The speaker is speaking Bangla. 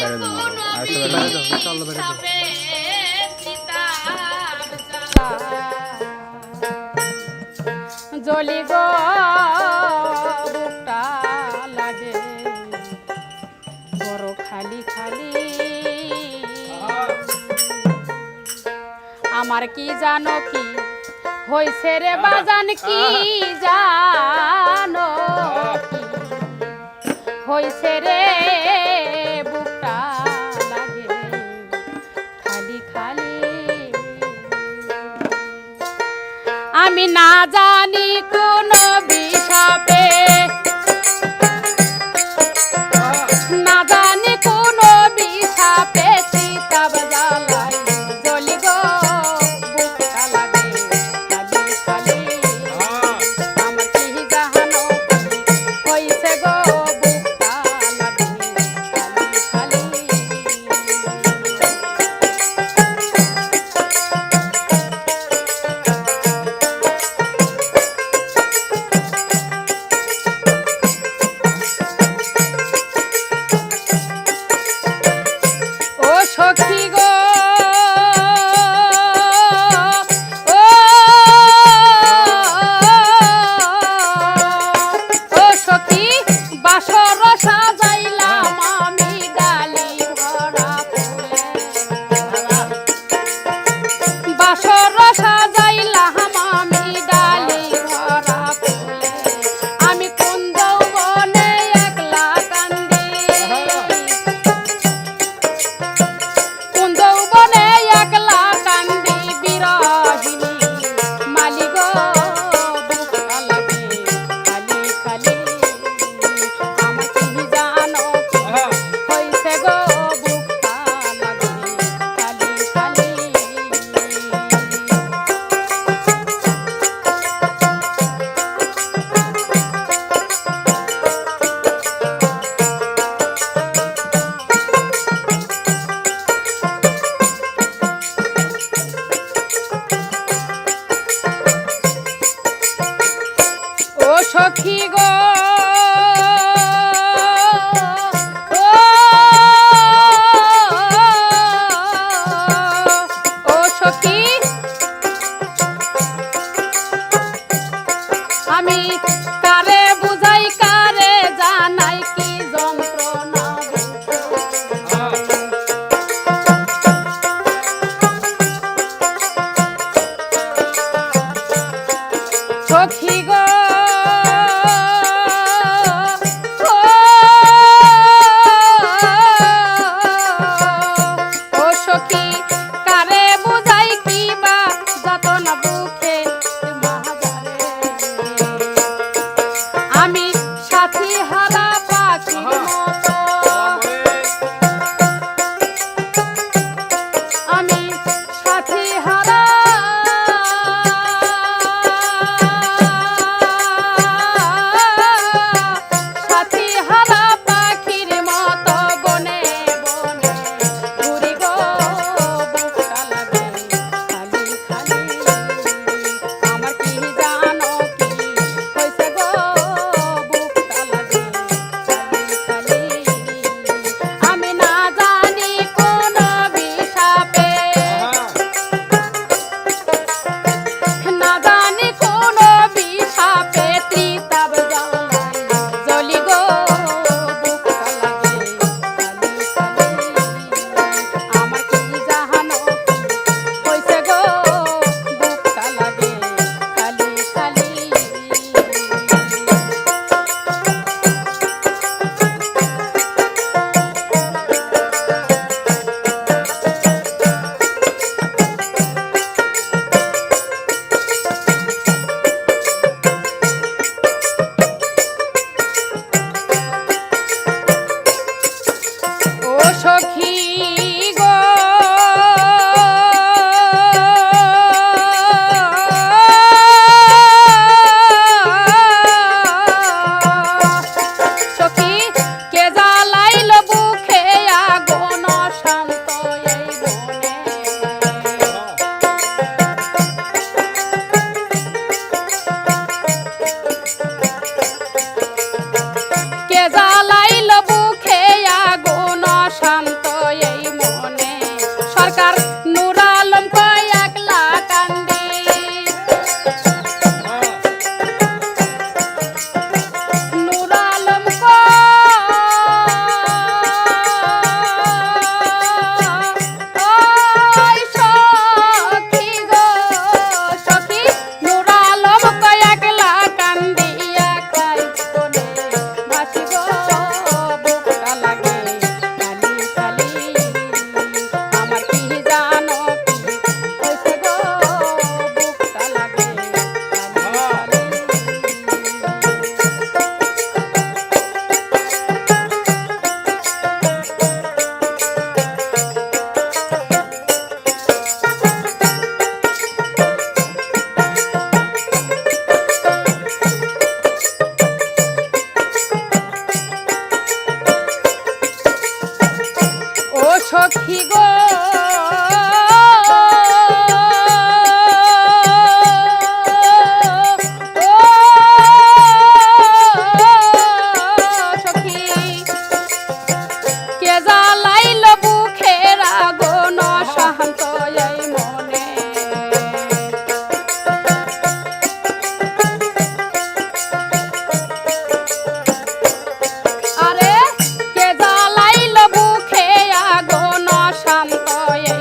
বেড়ে দেবো জলি লাগে। বড় খালি খালি। আমার কি জানো কি? হয়েছে রে বাজান কি জানো হইছে রে আমি না জানি কোন বিয়ে রস রসা Okay. yeah.